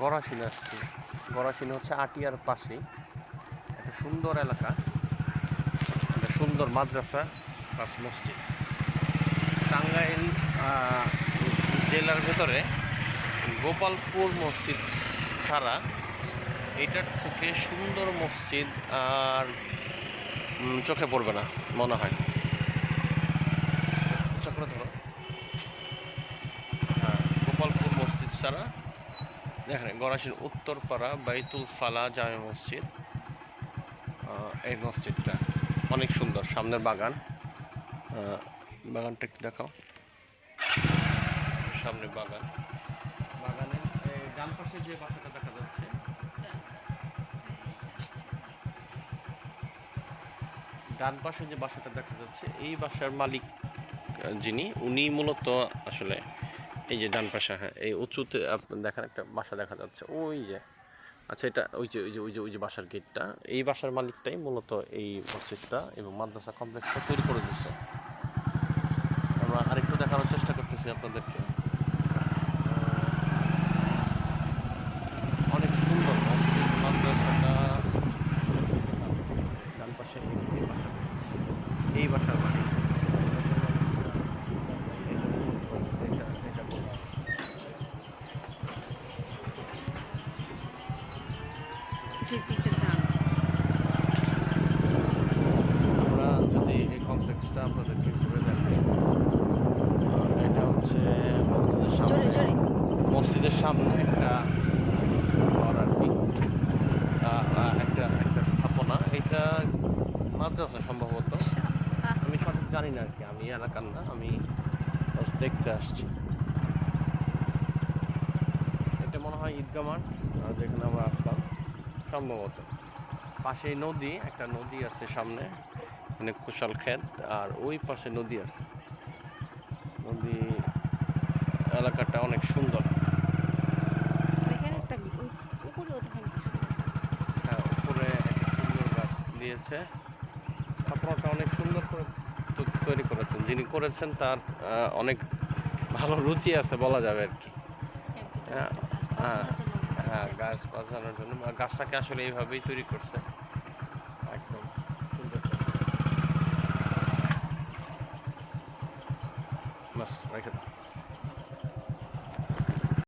গড়াশিনে আসছি। গড়াশিনে হচ্ছে আটিয়ার পাশেই। একটা সুন্দর এলাকা। একটা সুন্দর মাদ্রাসা প্লাস মসজিদ। টাঙ্গাইল জেলার ভেতরে গোপালপুর মসজিদ ছাড়া এটার থেকে সুন্দর মসজিদ আর চোখে পড়বে না, মনে হয় চক্র ধরো হ্যাঁ গোপালপুর মসজিদ ছাড়া গড়াশির উত্তরপাড়া বাইতুল ফালা জামে মসজিদ। এই মসজিদটা অনেক সুন্দর, সামনের বাগান। বাগানটা একটু দেখাও। সামনে বাগান। বাগানের এই ডান পাশে যে বাসাটা দেখা যাচ্ছে, ডান পাশে যে বাসাটা দেখা যাচ্ছে, এই বাসার মালিক যিনি, উনি মূলত আসলে এই যে ডান পাশে হ্যাঁ এই উঁচুতে আপনার দেখেন একটা বাসা দেখা যাচ্ছে। ওই যে আচ্ছা এটা ওই যে ওই যে ওই যে ওই যে বাসার গেটটা, এই বাসার মালিকটাই মূলত এই মসজিদটা এবং মাদ্রাসা কমপ্লেক্সটা তৈরি করে দিচ্ছে আমরা আরেকটু দেখানোর চেষ্টা করতেছি আপনাদেরকে। অনেক সুন্দর। এই বাসার মালিক এটা এটা বললাম যেদিকে যান আমরা যদি এই কমপ্লেক্সটা আপনাদেরকে ঘুরে আহ, এটা হচ্ছে মসজিদের সামনে। মসজিদের সামনে একটা ঘর আর কি। আহ, আহ, একটা একটা স্থাপনা। এটা মাদ্রাসা সম্ভবত। আমি সঠিক জানি না আর কি। আমি এলাকার না আমি দেখতে আসছি। এটা মনে হয় ঈদগা মাঠ যেখানে আমরা আসলাম। সম্ভবত। পাশেই নদী একটা নদী আছে সামনে মানে কুশাল ক্ষেত আর ওই পাশে নদী আছে। নদী এলাকাটা অনেক সুন্দর। হ্যাঁ উপরে একটা সুন্দর গাছ দিয়েছে। স্থাপনাটা অনেক সুন্দর করে তৈরি করেছেন। যিনি করেছেন তার অনেক ভালো রুচি আছে বলা যাবে আর কি। হ্যাঁ, ভিতরে হ্যাঁ, গাছ বাঁচানোর জন্য। গাছটাকে আসলে এইভাবেই তৈরি করছে। একদম সুন্দর। বাস রেখে দাও।